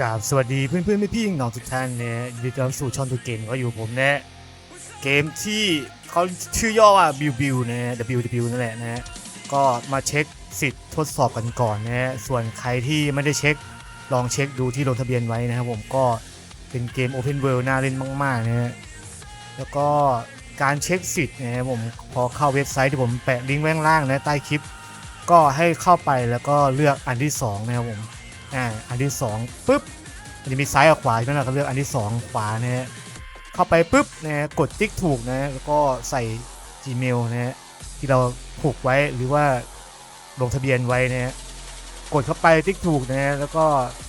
กราบสวัสดีเพื่อนเพื่อนพี่พี่ๆน้องทุกท่านนะยินดีต้อนรับสู่ช่องตัวเกมก็อยู่ผมนะเกมที่เขาชื่อย่อว่าบิวบิวนะ WW นั่นแหละนะก็มาเช็คสิทธิ์ทดสอบกันก่อนนะส่วนใครที่ไม่ได้เช็คลองเช็คดูที่ลงทะเบียนไว้นะครับผมก็เป็นเกม Open World น่าเล่นมากๆนะแล้วก็การเช็คสิทธิ์นะครับผมพอเข้าเว็บไซต์ที่ผมแปะลิงก์ไว้ข้างล่างนะใต้คลิป ก็ให้เข้าไปแล้วก็เลือกอันที่สองนะครับผม อ่าอันที่สองปุ๊บมันจะมีซ้ายกับขวาใช่ไหมล่ะก็เลือกอันที่สองขวานะฮะเข้าไปปุ๊บนะกดติ๊กถูกนะแล้วก็ใส่ Gmail นะฮะที่เราผูกไว้หรือว่าลงทะเบียนไว้นะฮะกดเข้าไปติ๊กถูกนะฮะแล้วก็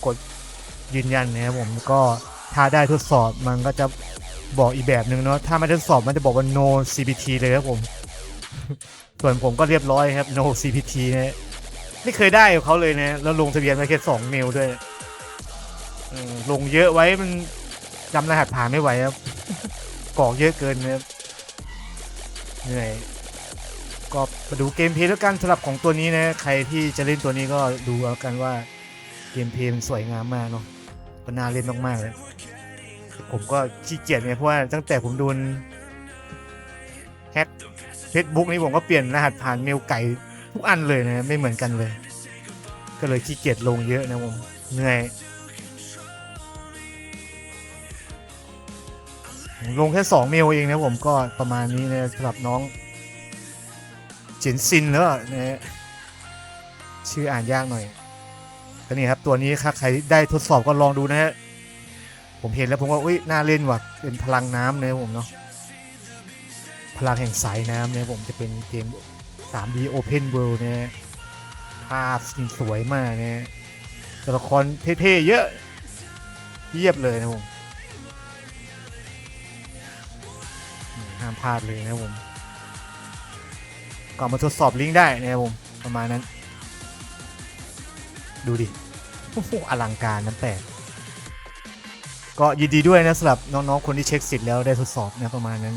กดยืนยันนะครับผมก็ถ้าได้ทดสอบมันก็จะบอกอีกแบบหนึ่งเนาะถ้าไม่ทดสอบมันจะบอกว่า no CPT เลยครับผม ส่วนผมก็เรียบร้อยครับ no CPT นะ ไม่เคยได้กับเขาเลยนะแล้วลงทะเบียนไว้แค่สองเมลด้วยลงเยอะไว้มันจำรหัสผ่านไม่ไหวครับกรอกเยอะเกินนะครับเหนื่อยก็มาดูเกมเพลย์แล้วกันสำหรับของตัวนี้นะใครที่จะเล่นตัวนี้ก็ดูเอากันว่าเกมเพลย์มันสวยงามมากเนาะก็น่าเล่นมากๆเลยผมก็ขี้เกียจไงเพราะว่าตั้งแต่ผมโดนแฮกเฟซบุ๊กนี่ผมก็เปลี่ยนรหัสผ่านเมลไก่ ทุกอันเลยนะไม่เหมือนกันเลย ก็เลยขี้เกียจลงเยอะนะผมเหนื่อยลงแค่สองเมลเองนะผมก็ประมาณนี้นะสำหรับน้องเจนซินแล้วนะฮะชื่ออ่านยากหน่อยก็นี่ครับตัวนี้ครับใครได้ทดสอบก็ลองดูนะฮะผมเห็นแล้วผมว่าอุ้ยน่าเล่นว่ะเป็นพลังน้ำนะผมเนาะพลังแห่งสายน้ำนะผมจะเป็นเกม 3D Open World นะฮะภาพสวยมากนะฮะตัวละครเท่ๆเยอะเยียบเลยนะผมห้ามพลาดเลยนะผมก่อนมาทดสอบลิงก์ได้นะครับผมประมาณนั้น ดูดิโอ้โหอลังการนั้นแปลกก็ยินดีด้วยนะสำหรับน้องๆคนที่เช็คสิทธิ์แล้วได้ทดสอบนะประมาณนั้น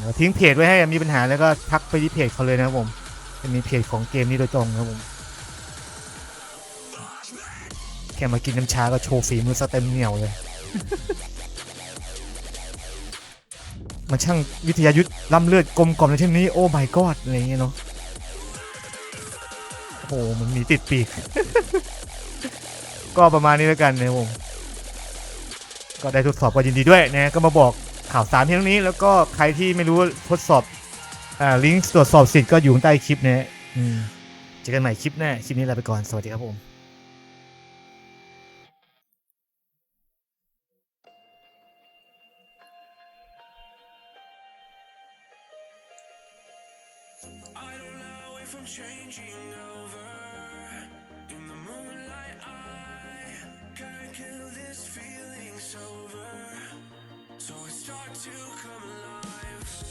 เราทิ้งเพจไว้ให้มีปัญหาแล้วก็ทักไปที่เพจเขาเลยนะครับผมจะมีเพจของเกมนี้โดยตรงนะครับผมแค่มากินน้ำชาก็โชว์ฝีมือสเต็มเหนียวเลย มันช่างวิทยายุทธ์ล้ำเลือดกลมกล่อมในเช่นนี้ โอ้ my god อะไรเงี้ยเนาะโอ้โหมันมีติดปีก ก็ประมาณนี้แล้วกันนะผม ก็ได้ทดสอบก็ยินดีด้วยนะ ก็มาบอก ข่าวสารที่งนี้แล้วก็ใครที่ไม่รู้ทดสอบอ่าลิงก์ตรวจสอบสิทธิ์ก็อยู่ใต้คลิปนี้อืมเจอกันใหม่คลิปหน้าคลิปนี้ลาไปก่อน สวัสดีครับผม「So I start to come alive.